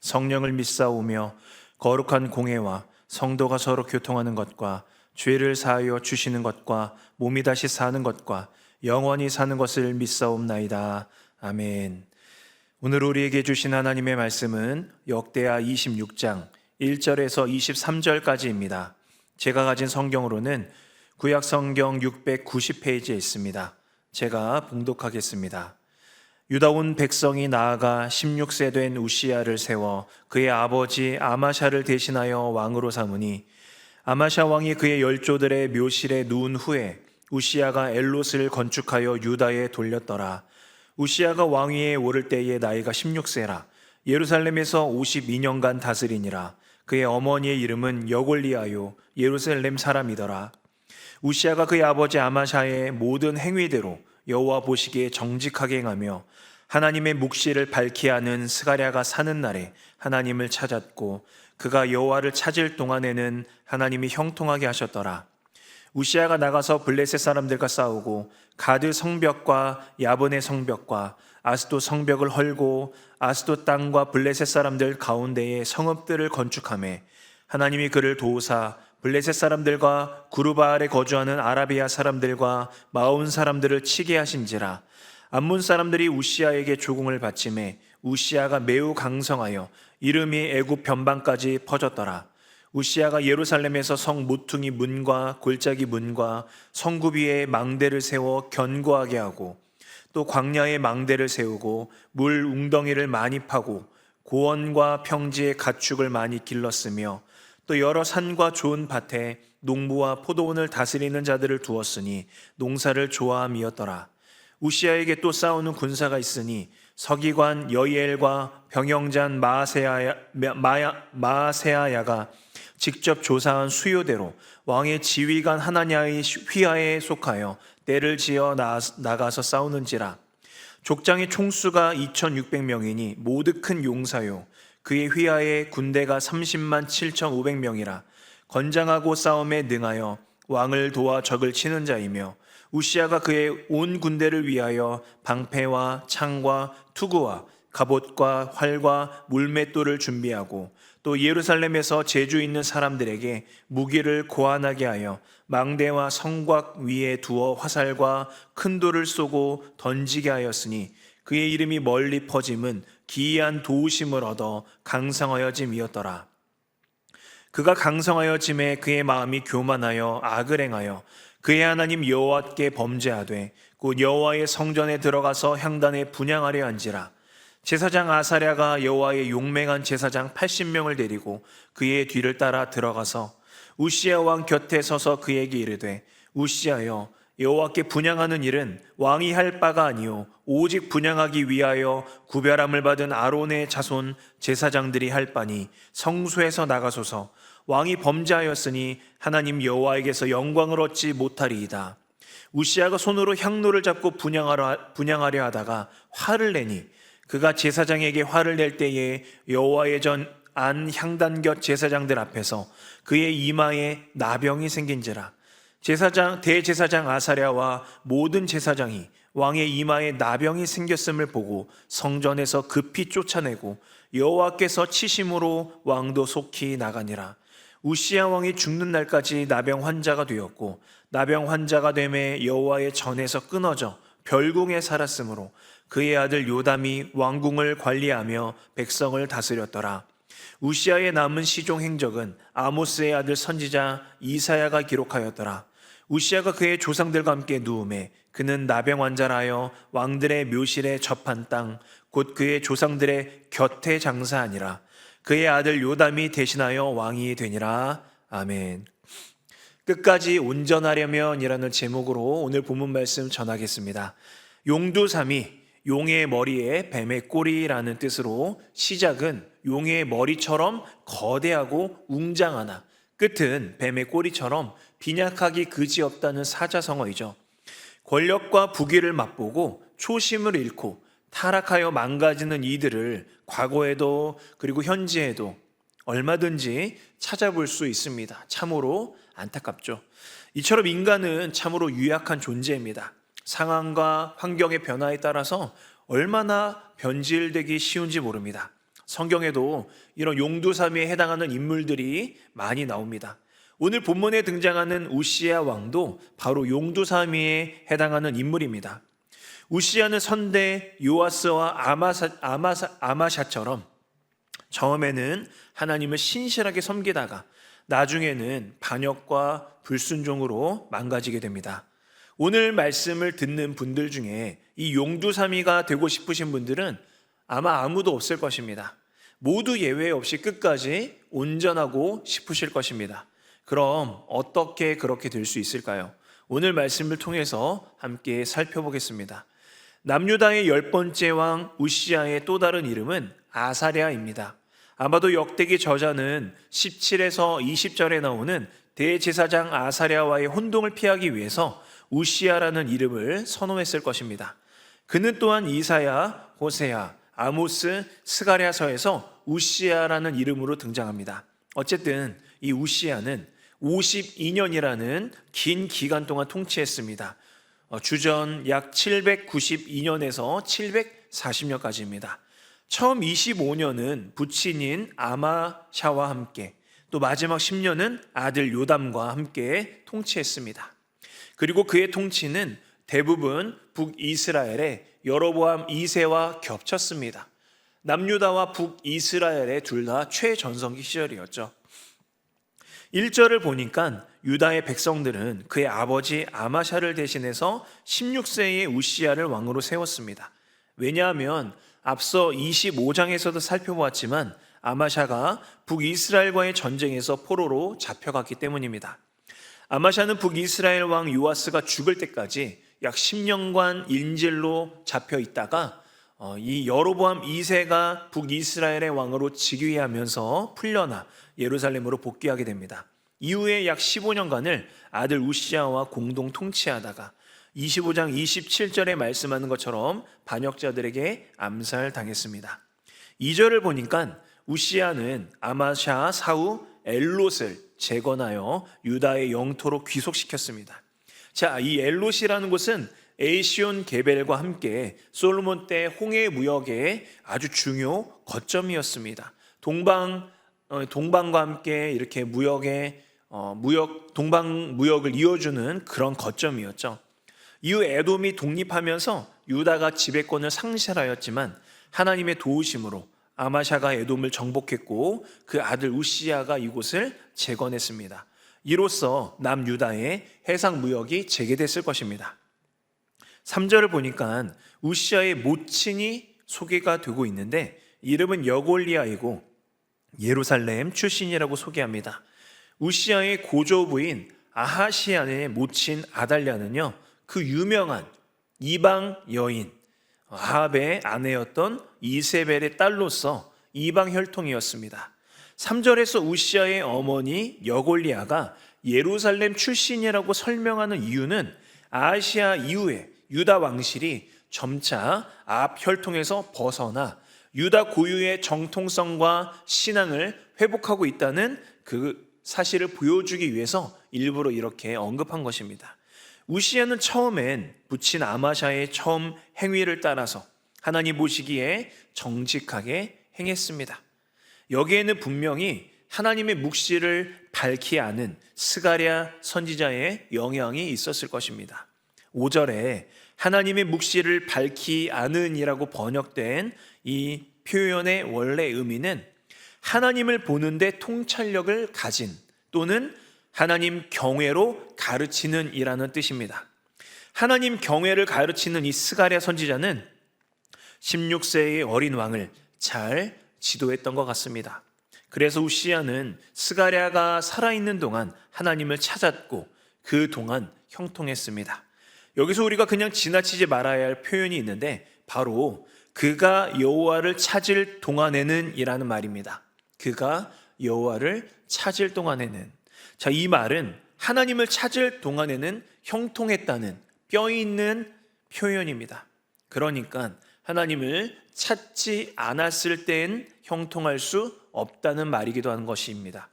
성령을 믿사오며 거룩한 공회와 성도가 서로 교통하는 것과 죄를 사하여 주시는 것과 몸이 다시 사는 것과 영원히 사는 것을 믿사옵나이다. 아멘. 오늘 우리에게 주신 하나님의 말씀은 역대하 26장 1절에서 23절까지입니다. 제가 가진 성경으로는 구약 성경 690페이지에 있습니다. 제가 봉독하겠습니다. 유다 온 백성이 나아가 16세 된 우시야를 세워 그의 아버지 아마샤를 대신하여 왕으로 삼으니 아마샤 왕이 그의 열조들의 묘실에 누운 후에 우시야가 엘롯을 건축하여 유다에 돌렸더라. 우시야가 왕위에 오를 때의 나이가 16세라. 예루살렘에서 52년간 다스리니라. 그의 어머니의 이름은 여골리아요 예루살렘 사람이더라. 우시야가 그의 아버지 아마샤의 모든 행위대로 여호와 보시기에 정직하게 행하며 하나님의 묵시를 밝히 하는 스가랴가 사는 날에 하나님을 찾았고 그가 여호와를 찾을 동안에는 하나님이 형통하게 하셨더라. 우시야가 나가서 블레셋 사람들과 싸우고 가드 성벽과 야본의 성벽과 아스도 성벽을 헐고 아스도 땅과 블레셋 사람들 가운데에 성읍들을 건축함에 하나님이 그를 도우사 블레셋 사람들과 구르바알에 거주하는 아라비아 사람들과 마온 사람들을 치게 하신지라 암몬 사람들이 우시아에게 조공을 바침해 우시아가 매우 강성하여 이름이 애굽 변방까지 퍼졌더라. 우시아가 예루살렘에서 성 모퉁이 문과 골짜기 문과 성굽 위에 망대를 세워 견고하게 하고 또 광야에 망대를 세우고 물 웅덩이를 많이 파고 고원과 평지에 가축을 많이 길렀으며 또 여러 산과 좋은 밭에 농부와 포도원을 다스리는 자들을 두었으니 농사를 좋아함이었더라. 우시아에게 또 싸우는 군사가 있으니 서기관 여이엘과 병영잔 마세아야, 마세아야가 직접 조사한 수요대로 왕의 지휘관 하나냐의 휘하에 속하여 때를 지어 나, 나가서 싸우는지라. 족장의 총수가 2600명이니 모두 큰 용사요. 그의 휘하에 군대가 30만 7500명이라. 건장하고 싸움에 능하여 왕을 도와 적을 치는 자이며 우시아가 그의 온 군대를 위하여 방패와 창과 투구와 갑옷과 활과 물맷돌을 준비하고 또 예루살렘에서 제주 있는 사람들에게 무기를 고안하게 하여 망대와 성곽 위에 두어 화살과 큰 돌을 쏘고 던지게 하였으니 그의 이름이 멀리 퍼짐은 기이한 도우심을 얻어 강성하여짐이었더라. 그가 강성하여짐에 그의 마음이 교만하여 악을 행하여 그의 하나님 여호와께 범죄하되 곧 여호와의 성전에 들어가서 향단에 분양하려 한지라. 제사장 아사랴가 여호와의 용맹한 제사장 80명을 데리고 그의 뒤를 따라 들어가서 우시아 왕 곁에 서서 그에게 이르되 우시아여 여호와께 분양하는 일은 왕이 할 바가 아니요. 오직 분양하기 위하여 구별함을 받은 아론의 자손 제사장들이 할 바니 성소에서 나가소서 왕이 범죄하였으니 하나님 여호와에게서 영광을 얻지 못하리이다. 우시아가 손으로 향로를 잡고 분양하려, 분양하려 하다가 화를 내니 그가 제사장에게 화를 낼 때에 여호와의 전 안 향단 곁 제사장들 앞에서 그의 이마에 나병이 생긴지라 제사장 대제사장 아사랴와 모든 제사장이 왕의 이마에 나병이 생겼음을 보고 성전에서 급히 쫓아내고 여호와께서 치심으로 왕도 속히 나가니라 우시아 왕이 죽는 날까지 나병 환자가 되었고 나병 환자가 되매 여호와의 전에서 끊어져 별궁에 살았으므로 그의 아들 요담이 왕궁을 관리하며 백성을 다스렸더라. 우시아의 남은 시종 행적은 아모스의 아들 선지자 이사야가 기록하였더라. 우시아가 그의 조상들과 함께 누움에 그는 나병 환자라여 왕들의 묘실에 접한 땅 곧 그의 조상들의 곁에 장사하니라. 그의 아들 요담이 대신하여 왕이 되니라. 아멘. 끝까지 온전하려면이라는 제목으로 오늘 본문 말씀 전하겠습니다. 용두삼이 용의 머리에 뱀의 꼬리라는 뜻으로 시작은 용의 머리처럼 거대하고 웅장하나 끝은 뱀의 꼬리처럼 빈약하기 그지없다는 사자성어이죠. 권력과 부귀를 맛보고 초심을 잃고 타락하여 망가지는 이들을 과거에도 그리고 현재에도 얼마든지 찾아볼 수 있습니다. 참으로 안타깝죠. 이처럼 인간은 참으로 유약한 존재입니다. 상황과 환경의 변화에 따라서 얼마나 변질되기 쉬운지 모릅니다. 성경에도 이런 용두삼이에 해당하는 인물들이 많이 나옵니다. 오늘 본문에 등장하는 우시아 왕도 바로 용두삼이에 해당하는 인물입니다. 우시아는 선대 요아스와 아마사, 아마사, 아마샤처럼 처음에는 하나님을 신실하게 섬기다가 나중에는 반역과 불순종으로 망가지게 됩니다. 오늘 말씀을 듣는 분들 중에 이 용두사미가 되고 싶으신 분들은 아마 아무도 없을 것입니다. 모두 예외 없이 끝까지 온전하고 싶으실 것입니다. 그럼 어떻게 그렇게 될 수 있을까요? 오늘 말씀을 통해서 함께 살펴보겠습니다. 남유다의 열 번째 왕 우시아의 또 다른 이름은 아사랴입니다. 아마도 역대기 저자는 17에서 20절에 나오는 대제사장 아사랴와의 혼동을 피하기 위해서 우시아라는 이름을 선호했을 것입니다. 그는 또한 이사야, 호세야, 아모스, 스가랴서에서 우시아라는 이름으로 등장합니다. 어쨌든 이 우시아는 52년이라는 긴 기간 동안 통치했습니다. 어, 주전 약 792년에서 740년까지입니다. 처음 25년은 부친인 아마샤와 함께 또 마지막 10년은 아들 요담과 함께 통치했습니다. 그리고 그의 통치는 대부분 북이스라엘의 여로보암 2세와 겹쳤습니다. 남유다와 북이스라엘의 둘 다 최전성기 시절이었죠. 1절을 보니까 유다의 백성들은 그의 아버지 아마샤를 대신해서 16세의 우시아를 왕으로 세웠습니다. 왜냐하면 앞서 25장에서도 살펴보았지만 아마샤가 북이스라엘과의 전쟁에서 포로로 잡혀갔기 때문입니다. 아마샤는 북이스라엘 왕 요아스가 죽을 때까지 약 10년간 인질로 잡혀 있다가 어, 이 여로보암 2세가 북이스라엘의 왕으로 즉위하면서 풀려나 예루살렘으로 복귀하게 됩니다. 이후에 약 15년간을 아들 우시아와 공동 통치하다가 25장 27절에 말씀하는 것처럼 반역자들에게 암살당했습니다. 2절을 보니까 우시아는 아마샤 사후 엘롯을 재건하여 유다의 영토로 귀속시켰습니다. 자, 이 엘롯이라는 곳은 에이시온 게벨과 함께 솔로몬 때 홍해 무역의 아주 중요 거점이었습니다. 동방 어, 동방과 함께 이렇게 무역의 어, 무역 동방 무역을 이어주는 그런 거점이었죠. 이후 에돔이 독립하면서 유다가 지배권을 상실하였지만 하나님의 도우심으로 아마샤가 에돔을 정복했고 그 아들 우시아가 이곳을 재건했습니다. 이로써 남유다의 해상 무역이 재개됐을 것입니다. 3절을 보니까 우시아의 모친이 소개가 되고 있는데 이름은 여골리아이고 예루살렘 출신이라고 소개합니다. 우시아의 고조부인 아하시안의 모친 아달랴는요, 그 유명한 이방 여인 아합의 아내였던 이세벨의 딸로서 이방 혈통이었습니다. 3절에서 우시아의 어머니 여골리아가 예루살렘 출신이라고 설명하는 이유는 아시아 이후에 유다 왕실이 점차 앞 혈통에서 벗어나 유다 고유의 정통성과 신앙을 회복하고 있다는 그 사실을 보여주기 위해서 일부러 이렇게 언급한 것입니다. 우시아는 처음엔 부친 아마샤의 처음 행위를 따라서 하나님 보시기에 정직하게 행했습니다. 여기에는 분명히 하나님의 묵시를 밝히 아는 스가랴 선지자의 영향이 있었을 것입니다. 5절에 하나님의 묵시를 밝히 아는이라고 번역된 이 표현의 원래 의미는 하나님을 보는데 통찰력을 가진 또는 하나님 경외로 가르치는 이라는 뜻입니다. 하나님 경외를 가르치는 이 스가랴 선지자는 16세의 어린 왕을 잘 지도했던 것 같습니다. 그래서 우시아는 스가랴가 살아있는 동안 하나님을 찾았고 그 동안 형통했습니다. 여기서 우리가 그냥 지나치지 말아야 할 표현이 있는데 바로 그가 여호와를 찾을 동안에는 이라는 말입니다. 그가 여호와를 찾을 동안에는 자, 이 말은 하나님을 찾을 동안에는 형통했다는 뼈 있는 표현입니다. 그러니까 하나님을 찾지 않았을 땐 형통할 수 없다는 말이기도 한 것입니다.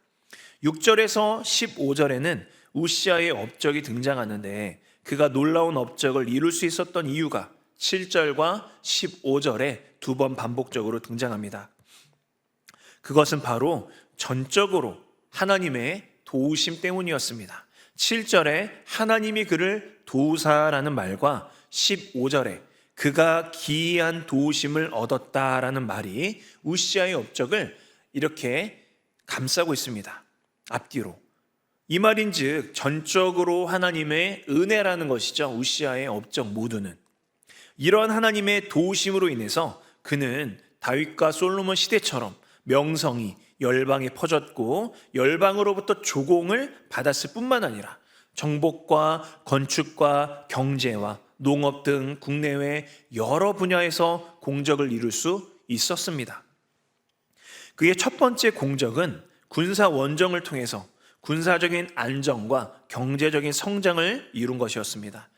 6절에서 15절에는 우시아의 업적이 등장하는데 그가 놀라운 업적을 이룰 수 있었던 이유가 7절과 15절에 두 번 반복적으로 등장합니다. 그것은 바로 전적으로 하나님의 도우심 때문이었습니다. 7절에 하나님이 그를 도우사라는 말과 15절에 그가 기이한 도우심을 얻었다라는 말이 우시아의 업적을 이렇게 감싸고 있습니다. 앞뒤로. 이 말인즉 전적으로 하나님의 은혜라는 것이죠. 우시아의 업적 모두는. 이러한 하나님의 도우심으로 인해서 그는 다윗과 솔로몬 시대처럼 명성이 열방에 퍼졌고 열방으로부터 조공을 받았을 뿐만 아니라 정복과 건축과 경제와 농업 등 국내외 여러 분야에서 공적을 이룰 수 있었습니다. 그의 첫 번째 공적은 군사 원정을 통해서 군사적인 안정과 경제적인 성장을 이룬 것이었습니다.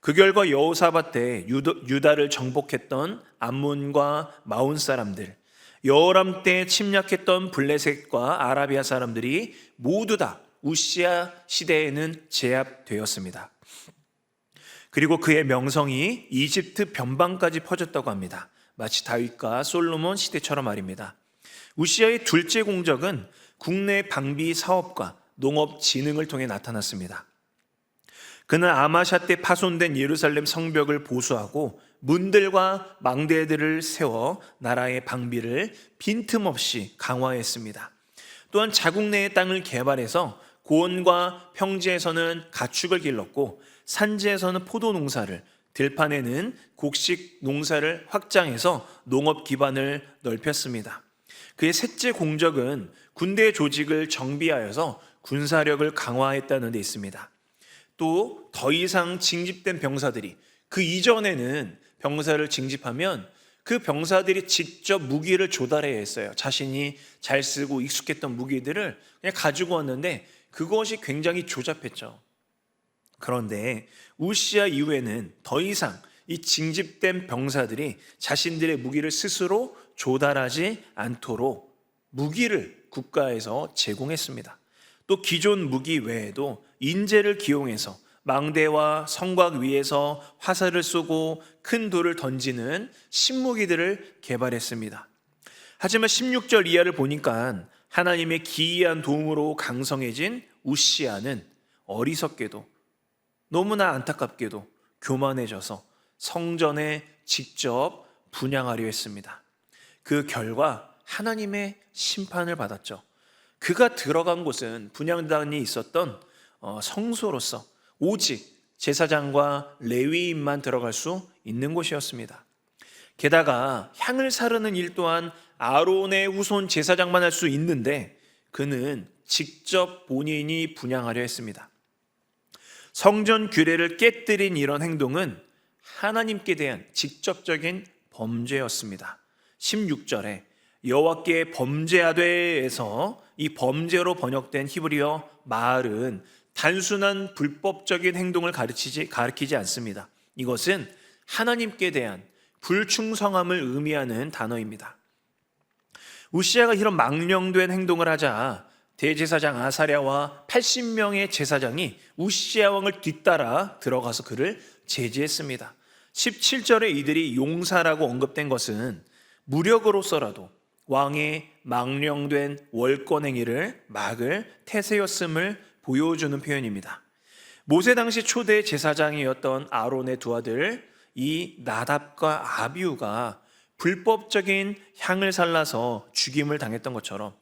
그 결과 여호사밧 때 유다를 정복했던 암몬과 마온 사람들, 여호람 때 침략했던 블레셋과 아라비아 사람들이 모두 다 우시아 시대에는 제압되었습니다. 그리고 그의 명성이 이집트 변방까지 퍼졌다고 합니다. 마치 다윗과 솔로몬 시대처럼 말입니다. 우시아의 둘째 공적은 국내 방비 사업과 농업 진흥을 통해 나타났습니다. 그는 아마샤 때 파손된 예루살렘 성벽을 보수하고 문들과 망대들을 세워 나라의 방비를 빈틈없이 강화했습니다. 또한 자국 내의 땅을 개발해서 고원과 평지에서는 가축을 길렀고 산지에서는 포도 농사를 들판에는 곡식 농사를 확장해서 농업 기반을 넓혔습니다. 그의 셋째 공적은 군대 조직을 정비하여서 군사력을 강화했다는 데 있습니다. 또 더 이상 징집된 병사들이 그 이전에는 병사를 징집하면 그 병사들이 직접 무기를 조달해야 했어요. 자신이 잘 쓰고 익숙했던 무기들을 그냥 가지고 왔는데 그것이 굉장히 조잡했죠. 그런데 우시아 이후에는 더 이상 이 징집된 병사들이 자신들의 무기를 스스로 조달하지 않도록 무기를 국가에서 제공했습니다. 또 기존 무기 외에도 인재를 기용해서 망대와 성곽 위에서 화살을 쏘고 큰 돌을 던지는 신무기들을 개발했습니다. 하지만 16절 이하를 보니까 하나님의 기이한 도움으로 강성해진 우시아는 어리석게도 너무나 안타깝게도 교만해져서 성전에 직접 분양하려 했습니다. 그 결과 하나님의 심판을 받았죠. 그가 들어간 곳은 분양단이 있었던 어, 성소로서 오직 제사장과 레위인만 들어갈 수 있는 곳이었습니다. 게다가 향을 사르는 일 또한 아론의 후손 제사장만 할 수 있는데 그는 직접 본인이 분양하려 했습니다. 성전 규례를 깨뜨린 이런 행동은 하나님께 대한 직접적인 범죄였습니다. 16절에 여호와께 범죄하되에서 이 범죄로 번역된 히브리어 마을은 단순한 불법적인 행동을 가르치지 가르치지 않습니다. 이것은 하나님께 대한 불충성함을 의미하는 단어입니다. 우시아가 이런 망령된 행동을 하자 대제사장 아사랴와 80명의 제사장이 우시아 왕을 뒤따라 들어가서 그를 제지했습니다. 17절에 이들이 용사라고 언급된 것은 무력으로서라도 왕의 망령된 월권 행위를 막을 태세였음을 보여주는 표현입니다. 모세 당시 초대 제사장이었던 아론의 두 아들 이 나답과 아비우가 불법적인 향을 살라서 죽임을 당했던 것처럼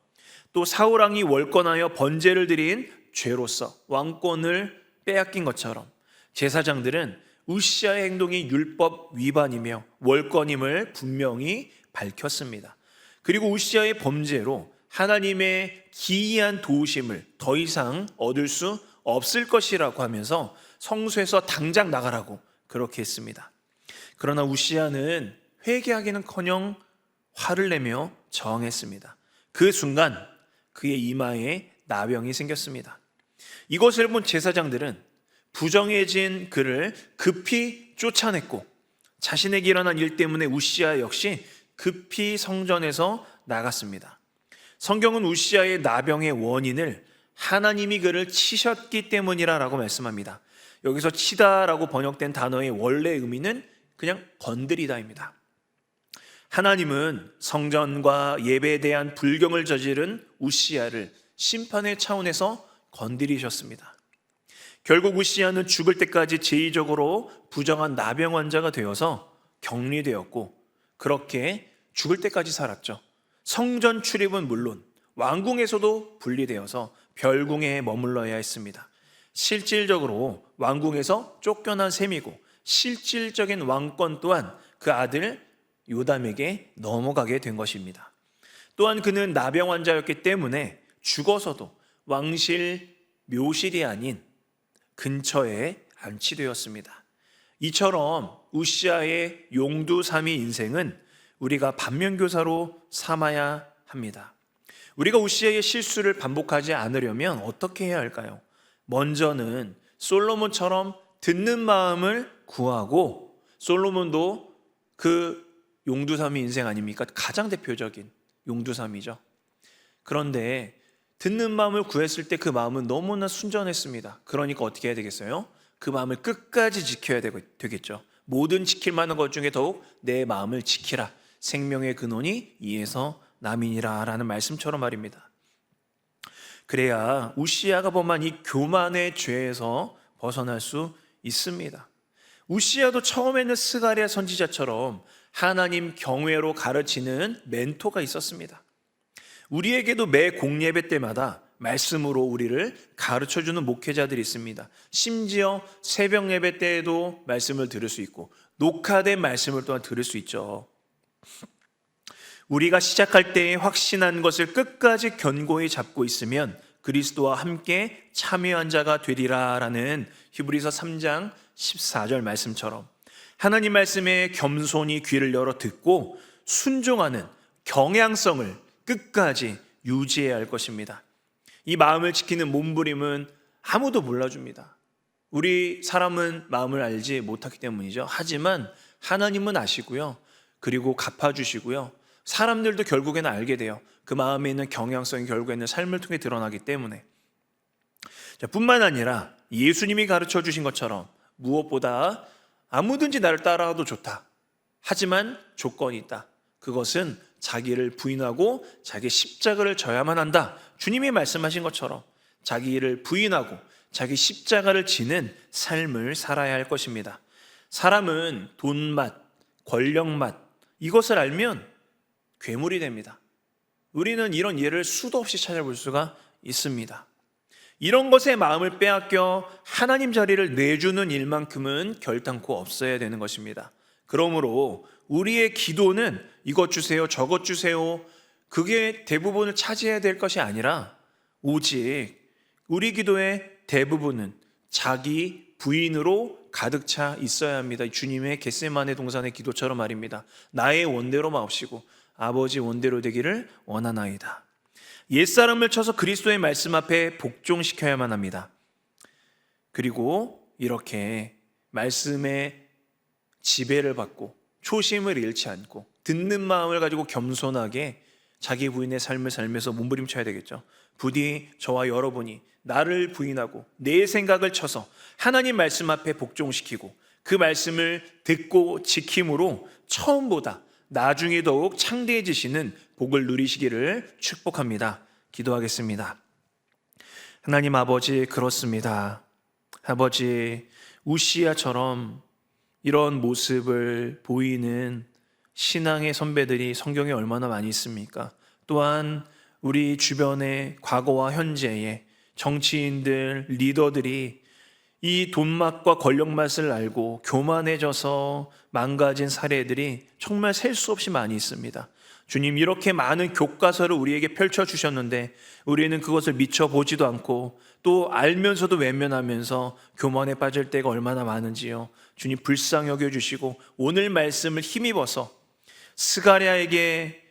또 사울 왕이 월권하여 번제를 드린 죄로서 왕권을 빼앗긴 것처럼 제사장들은 우시아의 행동이 율법 위반이며 월권임을 분명히 밝혔습니다. 그리고 우시아의 범죄로 하나님의 기이한 도우심을 더 이상 얻을 수 없을 것이라고 하면서 성소에서 당장 나가라고 그렇게 했습니다. 그러나 우시아는 회개하기는커녕 화를 내며 저항했습니다. 그 순간 그의 이마에 나병이 생겼습니다. 이것을 본 제사장들은 부정해진 그를 급히 쫓아냈고 자신에게 일어난 일 때문에 우시아 역시 급히 성전에서 나갔습니다. 성경은 우시아의 나병의 원인을 하나님이 그를 치셨기 때문이라라고 말씀합니다. 여기서 치다라고 번역된 단어의 원래 의미는 그냥 건드리다입니다. 하나님은 성전과 예배에 대한 불경을 저지른 우시아를 심판의 차원에서 건드리셨습니다. 결국 우시아는 죽을 때까지 제의적으로 부정한 나병 환자가 되어서 격리되었고 그렇게 죽을 때까지 살았죠. 성전 출입은 물론 왕궁에서도 분리되어서 별궁에 머물러야 했습니다. 실질적으로 왕궁에서 쫓겨난 셈이고 실질적인 왕권 또한 그 아들 요담에게 넘어가게 된 것입니다. 또한 그는 나병 환자였기 때문에 죽어서도 왕실 묘실이 아닌 근처에 안치되었습니다. 이처럼 우시아의 용두삼이 인생은 우리가 반면교사로 삼아야 합니다. 우리가 우시아의 실수를 반복하지 않으려면 어떻게 해야 할까요? 먼저는 솔로몬처럼 듣는 마음을 구하고 솔로몬도 그 용두삼이 인생 아닙니까? 가장 대표적인 용두삼이죠. 그런데 듣는 마음을 구했을 때 그 마음은 너무나 순전했습니다. 그러니까 어떻게 해야 되겠어요? 그 마음을 끝까지 지켜야 되겠죠. 모든 지킬 만한 것 중에 더욱 내 마음을 지키라. 생명의 근원이 이에서 남이니라 라는 말씀처럼 말입니다. 그래야 우시아가 범한 이 교만의 죄에서 벗어날 수 있습니다. 우시아도 처음에는 스가랴 선지자처럼 하나님 경외로 가르치는 멘토가 있었습니다. 우리에게도 매 공예배 때마다 말씀으로 우리를 가르쳐 주는 목회자들이 있습니다. 심지어 새벽 예배 때에도 말씀을 들을 수 있고 녹화된 말씀을 또한 들을 수 있죠. 우리가 시작할 때에 확신한 것을 끝까지 견고히 잡고 있으면 그리스도와 함께 참여한 자가 되리라라는 히브리서 3장 14절 말씀처럼 하나님 말씀에 겸손히 귀를 열어 듣고 순종하는 경향성을 끝까지 유지해야 할 것입니다. 이 마음을 지키는 몸부림은 아무도 몰라줍니다. 우리 사람은 마음을 알지 못하기 때문이죠. 하지만 하나님은 아시고요. 그리고 갚아주시고요. 사람들도 결국에는 알게 돼요. 그 마음에 있는 경향성이 결국에는 삶을 통해 드러나기 때문에. 자, 뿐만 아니라 예수님이 가르쳐 주신 것처럼 무엇보다 아무든지 나를 따라와도 좋다. 하지만 조건이 있다. 그것은 자기를 부인하고 자기 십자가를 져야만 한다. 주님이 말씀하신 것처럼 자기를 부인하고 자기 십자가를 지는 삶을 살아야 할 것입니다. 사람은 돈맛, 권력맛, 이것을 알면 괴물이 됩니다. 우리는 이런 예를 수도 없이 찾아볼 수가 있습니다. 이런 것에 마음을 빼앗겨 하나님 자리를 내주는 일만큼은 결단코 없어야 되는 것입니다. 그러므로 우리의 기도는 이것 주세요, 저것 주세요. 그게 대부분을 차지해야 될 것이 아니라 오직 우리 기도의 대부분은 자기 부인으로 가득 차 있어야 합니다. 주님의 겟세만의 동산의 기도처럼 말입니다. 나의 원대로 마옵시고 아버지 원대로 되기를 원하나이다. 옛사람을 쳐서 그리스도의 말씀 앞에 복종시켜야만 합니다. 그리고 이렇게 말씀의 지배를 받고 초심을 잃지 않고 듣는 마음을 가지고 겸손하게 자기 부인의 삶을 살면서 몸부림쳐야 되겠죠. 부디 저와 여러분이 나를 부인하고 내 생각을 쳐서 하나님 말씀 앞에 복종시키고 그 말씀을 듣고 지킴으로 처음보다 나중에 더욱 창대해지시는 복을 누리시기를 축복합니다. 기도하겠습니다. 하나님 아버지 그렇습니다. 아버지 우시아처럼 이런 모습을 보이는 신앙의 선배들이 성경에 얼마나 많이 있습니까? 또한 우리 주변의 과거와 현재의 정치인들, 리더들이 이 돈맛과 권력맛을 알고 교만해져서 망가진 사례들이 정말 셀 수 없이 많이 있습니다. 주님, 이렇게 많은 교과서를 우리에게 펼쳐주셨는데 우리는 그것을 미처 보지도 않고 또 알면서도 외면하면서 교만에 빠질 때가 얼마나 많은지요. 주님, 불쌍히 여겨주시고 오늘 말씀을 힘입어서 스가랴에게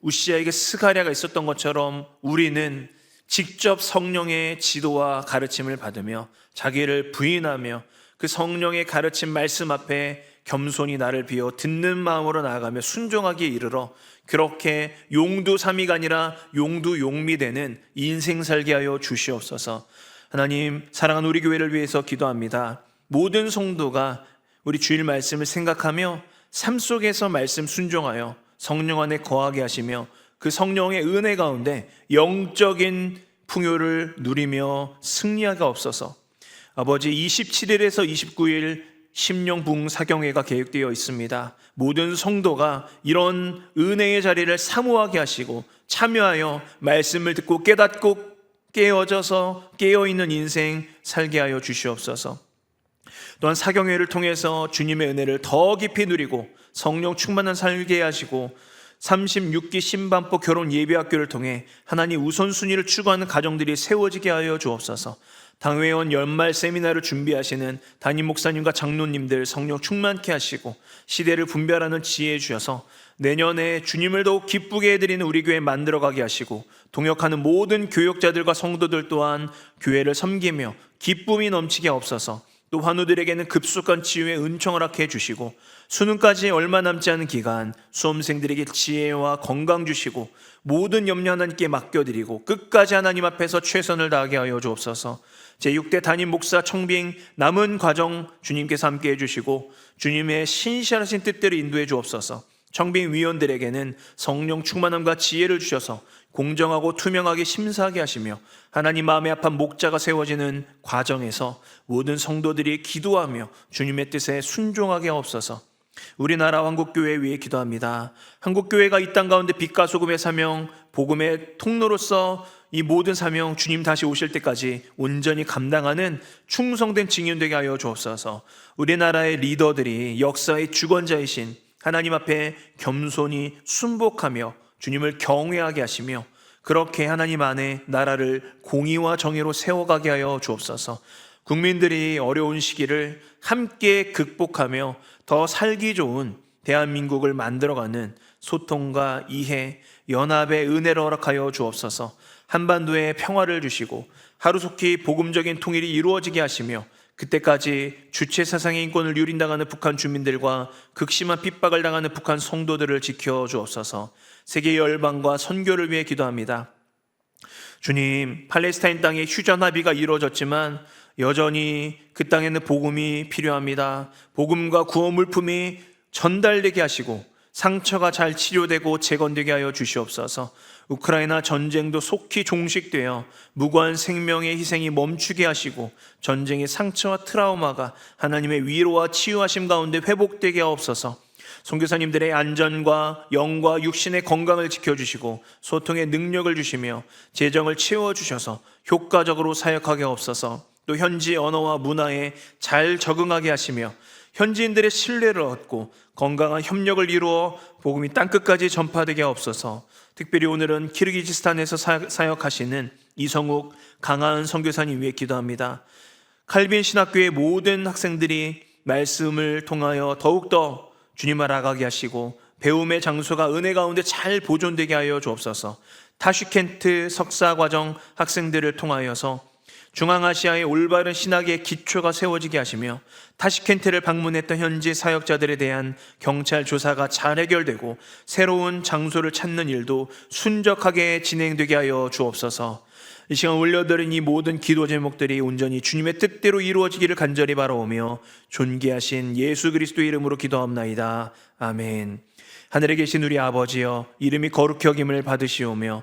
우시아에게 스가랴가 있었던 것처럼 우리는 직접 성령의 지도와 가르침을 받으며 자기를 부인하며 그 성령의 가르침 말씀 앞에 겸손히 나를 비워 듣는 마음으로 나아가며 순종하기에 이르러 그렇게 용두삼위가 아니라 용두용미 되는 인생 살게 하여 주시옵소서. 하나님 사랑하는 우리 교회를 위해서 기도합니다. 모든 성도가 우리 주일 말씀을 생각하며 삶 속에서 말씀 순종하여 성령 안에 거하게 하시며 그 성령의 은혜 가운데 영적인 풍요를 누리며 승리하가 없어서 아버지 27일에서 29일 심령붕 사경회가 계획되어 있습니다. 모든 성도가 이런 은혜의 자리를 사모하게 하시고 참여하여 말씀을 듣고 깨닫고 깨어져서 깨어있는 인생 살게 하여 주시옵소서. 또한 사경회를 통해서 주님의 은혜를 더 깊이 누리고 성령 충만한 살게 하시고 36기 신반포 결혼 예배학교를 통해 하나님 우선순위를 추구하는 가정들이 세워지게 하여 주옵소서. 당회원 연말 세미나를 준비하시는 담임 목사님과 장로님들 성령 충만케 하시고 시대를 분별하는 지혜 주셔서 내년에 주님을 더욱 기쁘게 해드리는 우리 교회 만들어가게 하시고 동역하는 모든 교역자들과 성도들 또한 교회를 섬기며 기쁨이 넘치게 없어서 또 환우들에게는 급속한 치유의 은총을 허락해 주시고 수능까지 얼마 남지 않은 기간 수험생들에게 지혜와 건강 주시고 모든 염려 하나님께 맡겨드리고 끝까지 하나님 앞에서 최선을 다하게 하여 주옵소서. 제6대 담임 목사 청빙 남은 과정 주님께서 함께 해주시고 주님의 신실하신 뜻대로 인도해 주옵소서 청빙 위원들에게는 성령 충만함과 지혜를 주셔서 공정하고 투명하게 심사하게 하시며 하나님 마음에 합한 목자가 세워지는 과정에서 모든 성도들이 기도하며 주님의 뜻에 순종하게 없어서 우리나라 한국교회 위해 기도합니다. 한국교회가 이 땅 가운데 빛과 소금의 사명, 복음의 통로로서 이 모든 사명 주님 다시 오실 때까지 온전히 감당하는 충성된 증인 되게 하여 주옵소서. 우리나라의 리더들이 역사의 주권자이신 하나님 앞에 겸손히 순복하며 주님을 경외하게 하시며 그렇게 하나님 안에 나라를 공의와 정의로 세워가게 하여 주옵소서. 국민들이 어려운 시기를 함께 극복하며 더 살기 좋은 대한민국을 만들어가는 소통과 이해, 연합의 은혜를 허락하여 주옵소서. 한반도에 평화를 주시고 하루속히 복음적인 통일이 이루어지게 하시며 그때까지 주체 사상의 인권을 유린당하는 북한 주민들과 극심한 핍박을 당하는 북한 성도들을 지켜 주옵소서. 세계 열방과 선교를 위해 기도합니다. 주님, 팔레스타인 땅에 휴전 합의가 이루어졌지만 여전히 그 땅에는 복음이 필요합니다. 복음과 구호 물품이 전달되게 하시고 상처가 잘 치료되고 재건되게 하여 주시옵소서. 우크라이나 전쟁도 속히 종식되어 무고한 생명의 희생이 멈추게 하시고 전쟁의 상처와 트라우마가 하나님의 위로와 치유하심 가운데 회복되게 하옵소서. 선교사님들의 안전과 영과 육신의 건강을 지켜주시고 소통의 능력을 주시며 재정을 채워주셔서 효과적으로 사역하게 없어서 또 현지 언어와 문화에 잘 적응하게 하시며 현지인들의 신뢰를 얻고 건강한 협력을 이루어 복음이 땅끝까지 전파되게 없어서 특별히 오늘은 키르기즈스탄에서 사역하시는 이성욱 강한 선교사님 위해 기도합니다. 칼빈 신학교의 모든 학생들이 말씀을 통하여 더욱더 주님 알아가게 하시고 배움의 장소가 은혜 가운데 잘 보존되게 하여 주옵소서. 타슈켄트 석사 과정 학생들을 통하여서 중앙아시아의 올바른 신학의 기초가 세워지게 하시며 타시켄트를 방문했던 현지 사역자들에 대한 경찰 조사가 잘 해결되고 새로운 장소를 찾는 일도 순적하게 진행되게 하여 주옵소서. 이 시간 올려드린 이 모든 기도 제목들이 온전히 주님의 뜻대로 이루어지기를 간절히 바라오며 존귀하신 예수 그리스도 이름으로 기도합나이다. 아멘. 하늘에 계신 우리 아버지여 이름이 거룩히 여김을 받으시오며